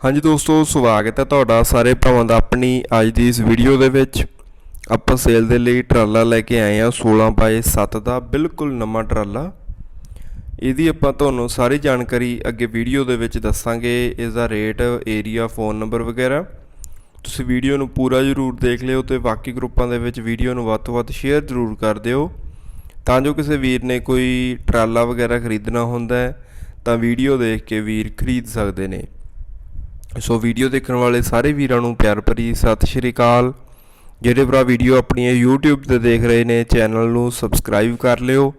ਹਾਂਜੀ ਦੋਸਤੋ, ਸਵਾਗਤ ਹੈ ਤੁਹਾਡਾ ਸਾਰੇ ਭਰਾਵਾਂ ਦਾ ਆਪਣੀ ਅੱਜ ਦੀ ਇਸ ਵੀਡੀਓ ਦੇ ਵਿੱਚ। ਆਪਾਂ ਸੇਲ ਦੇ ਲਈ ਟਰਾਲਾ ਲੈ ਕੇ ਆਏ ਹਾਂ 16 ਬਾਏ 7 ਦਾ ਬਿਲਕੁਲ ਨਵਾਂ ਟਰਾਲਾ। ਇਹਦੀ ਆਪਾਂ ਤੁਹਾਨੂੰ ਸਾਰੀ ਜਾਣਕਾਰੀ ਅੱਗੇ ਵੀਡੀਓ ਦੇ ਵਿੱਚ ਦੱਸਾਂਗੇ ਇਸ ਦਾ ਰੇਟ ਏਰੀਆ ਫੋਨ ਨੰਬਰ ਵਗੈਰਾ। ਤੁਸੀਂ ਵੀਡੀਓ ਨੂੰ ਪੂਰਾ ਜ਼ਰੂਰ ਦੇਖ ਲਿਓ ਤੇ ਬਾਕੀ ਗਰੁੱਪਾਂ ਦੇ ਵਿੱਚ ਵੀਡੀਓ ਨੂੰ ਵੱਧ ਤੋਂ ਵੱਧ ਸ਼ੇਅਰ ਜ਼ਰੂਰ ਕਰ ਦਿਓ। ਤਾਂ ਜੋ ਕਿਸੇ ਵੀਰ ਨੇ ਕੋਈ ਟਰਾਲਾ ਵਗੈਰਾ ਖਰੀਦਣਾ ਹੁੰਦਾ ਤਾਂ ਵੀਡੀਓ ਦੇਖ ਕੇ ਵੀਰ ਖਰੀਦ ਸਕਦੇ ਨੇ। ਸੋ ਵੀਡੀਓ ਦੇਖਣ ਵਾਲੇ ਸਾਰੇ ਵੀਰਾਂ ਨੂੰ ਪਿਆਰ ਭਰੀ ਸਤਿ ਸ਼੍ਰੀ ਅਕਾਲ। ਜਿਹੜੇ ਭਰਾ ਵੀਡੀਓ ਆਪਣੀਆਂ YouTube ਤੇ ਦੇਖ ਰਹੇ ਨੇ, ਚੈਨਲ ਨੂੰ ਸਬਸਕ੍ਰਾਈਬ ਕਰ ਲਿਓ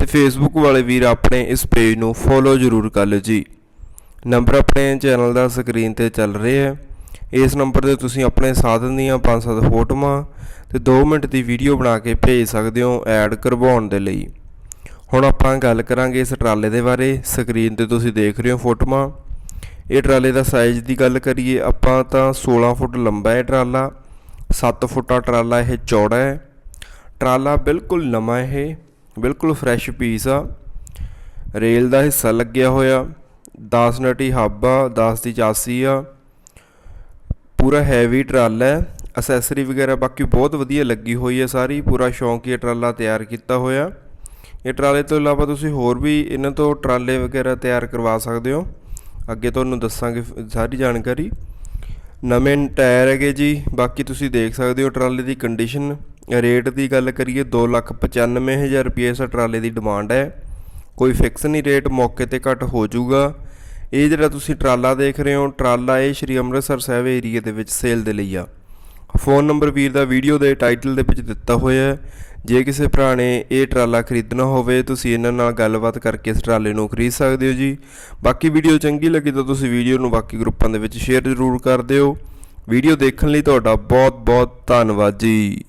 ਤੇ Facebook ਵਾਲੇ ਵੀਰ ਆਪਣੇ ਇਸ ਪੇਜ ਨੂੰ ਫੋਲੋ ਜ਼ਰੂਰ ਕਰ ਲਿਓ ਜੀ। ਨੰਬਰ ਆਪਣੇ ਚੈਨਲ ਦਾ ਸਕਰੀਨ ਤੇ ਚੱਲ ਰਿਹਾ ਹੈ। ਇਸ ਨੰਬਰ ਤੇ ਤੁਸੀਂ ਆਪਣੇ ਸਾਧਨ ਦੀਆਂ 5-7 ਫੋਟੋਆਂ ਤੇ 2 ਮਿੰਟ ਦੀ ਵੀਡੀਓ ਬਣਾ ਕੇ ਭੇਜ ਸਕਦੇ ਹੋ ਐਡ ਕਰਵਾਉਣ ਦੇ ਲਈ। ਹੁਣ ਆਪਾਂ ਗੱਲ ਕਰਾਂਗੇ ਇਸ ਟਰਾਲੇ ਦੇ ਬਾਰੇ। ਸਕਰੀਨ ਤੇ ਤੁਸੀਂ ਦੇਖ ਰਹੇ ਹੋ ਫੋਟੋਆਂ। ਇਹ ਟਰਾਲੇ ਦਾ ਸਾਈਜ਼ ਦੀ ਗੱਲ ਕਰੀਏ, ਆਪਾਂ ਤਾਂ 16 ਫੁੱਟ ਲੰਬਾ ਹੈ ਟਰਾਲਾ 7 ਫੁੱਟਾ ਟਰਾਲਾ ਇਹ ਚੌੜਾ ਹੈ। ਟਰਾਲਾ ਬਿਲਕੁਲ ਨਵਾਂ ਇਹ, ਬਿਲਕੁਲ ਫਰੈਸ਼ ਪੀਸ ਆ। ਰੇਲ ਦਾ ਹਿੱਸਾ ਲੱਗਿਆ ਹੋਇਆ 10 ਨਟੀ ਹੱਬ ਆ 10 ਦੀ ਚਾਸੀ ਆ। ਪੂਰਾ ਹੈਵੀ ਟਰਾਲਾ ਹੈ ਅਸੈਸਰੀ ਵਗੈਰਾ ਬਾਕੀ ਬਹੁਤ ਵਧੀਆ ਲੱਗੀ ਹੋਈ ਹੈ ਸਾਰੀ, ਪੂਰਾ ਸ਼ੌਂਕੀ ਟਰਾਲਾ ਤਿਆਰ ਕੀਤਾ ਹੋਇਆ। ਇਹ ਟਰਾਲੇ ਤੋਂ ਇਲਾਵਾ ਤੁਸੀਂ ਹੋਰ ਵੀ ਇਹਨਾਂ ਤੋਂ ਟਰਾਲੇ ਵਗੈਰਾ ਤਿਆਰ ਕਰਵਾ ਸਕਦੇ ਹੋ। ਅੱਗੇ ਤੁਹਾਨੂੰ ਦੱਸਾਂਗੇ ਫ- ਸਾਰੀ ਜਾਣਕਾਰੀ। ਨਵੇਂ ਟਾਇਰ ਹੈਗੇ ਜੀ, ਬਾਕੀ ਤੁਸੀਂ ਦੇਖ ਸਕਦੇ ਹੋ ਟਰਾਲੇ ਦੀ ਕੰਡੀਸ਼ਨ ਰੇਟ ਦੀ ਗੱਲ ਕਰੀਏ 295000 ਰੁਪਏ ਇਸ ਟਰਾਲੇ ਦੀ ਡਿਮਾਂਡ ਹੈ। ਕੋਈ ਫਿਕਸ ਨਹੀਂ, ਰੇਟ ਮੌਕੇ ਤੇ ਘੱਟ ਹੋ ਜਾਊਗਾ। ਇਹ ਜਿਹੜਾ ਤੁਸੀਂ ਟਰਾਲਾ ਦੇਖ ਰਹੇ ਹੋ, ਟਰਾਲਾ ਇਹ ਸ਼੍ਰੀ ਅੰਮ੍ਰਿਤਸਰ ਸਾਹਿਬ ਏਰੀਏ ਦੇ ਵਿੱਚ ਸੇਲ ਦੇ ਲਈ ਆ। ਫੋਨ ਨੰਬਰ ਵੀਰ ਦਾ ਵੀਡੀਓ ਦੇ ਟਾਈਟਲ ਦੇ ਵਿੱਚ ਦਿੱਤਾ ਹੋਇਆ ਹੈ। ਜੇ ਕਿਸੇ ਭਰਾ ਨੇ ਇਹ ਟਰਾਲਾ ਖਰੀਦਣਾ ਹੋਵੇ, ਤੁਸੀਂ ਇਹਨਾਂ ਨਾਲ ਗੱਲਬਾਤ ਕਰਕੇ ਇਸ ਟਰਾਲੇ ਨੂੰ ਖਰੀਦ ਸਕਦੇ ਹੋ ਜੀ। ਬਾਕੀ ਵੀਡੀਓ ਚੰਗੀ ਲੱਗੀ ਤਾਂ ਤੁਸੀਂ ਵੀਡੀਓ ਨੂੰ ਬਾਕੀ ਗਰੁੱਪਾਂ ਦੇ ਵਿੱਚ ਸ਼ੇਅਰ ਜ਼ਰੂਰ ਕਰ ਦਿਓ। ਵੀਡੀਓ ਦੇਖਣ ਲਈ ਤੁਹਾਡਾ ਬਹੁਤ ਬਹੁਤ ਧੰਨਵਾਦ ਜੀ।